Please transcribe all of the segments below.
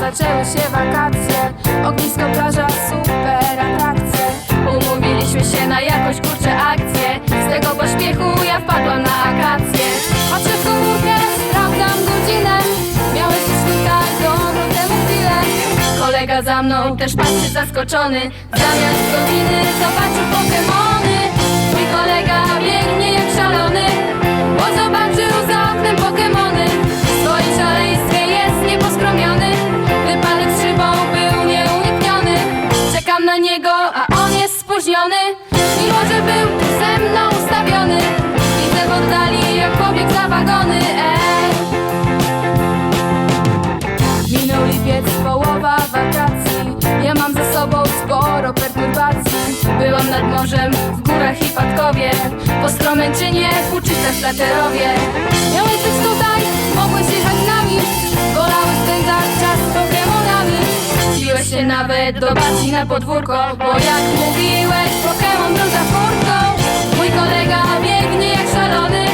Zaczęły się wakacje. Ognisko, plaża, super atrakcje. Umówiliśmy się na jakąś kurczę akcję Z tego pośpiechu za mną też patrzy zaskoczony. Zamiast godziny zobaczył Pokemony. Mój kolega biegnie Byłam nad morzem, w górach i Patkowie Po Stromęczynie, Puczyce, Flaterowie. Miałeś być tutaj, mogłeś jechać z nami. Wolałeś spędzać czas z Pokemonami Chciłeś się nawet do babci na podwórko Bo jak mówiłeś, Pokemon był za furtką Mój kolega biegnie jak szalony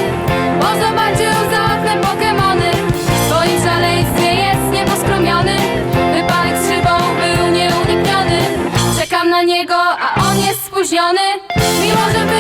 Bo zobaczył za oknem Pokemony. W swoim szaleństwie jest nieposkromiony. Wypadek z szybą był nieunikniony. Czekam na niego, a spóźniony Mimo, że był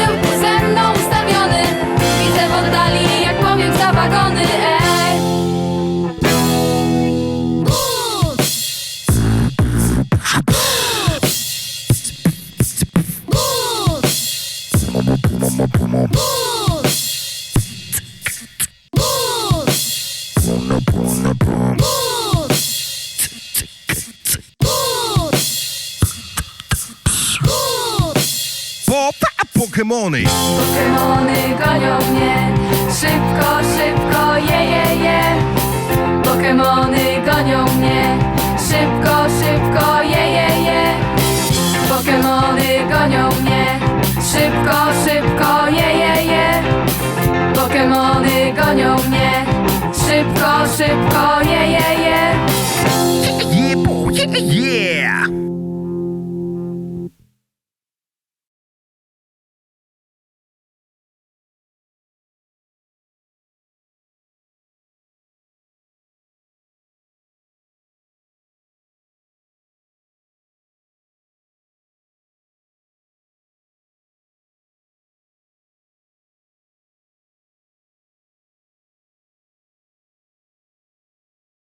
Popa Pokemony! Pokemony gonią mnie. Szybko, szybko, je, je, je. Pokemony gonią mnie. Szybko,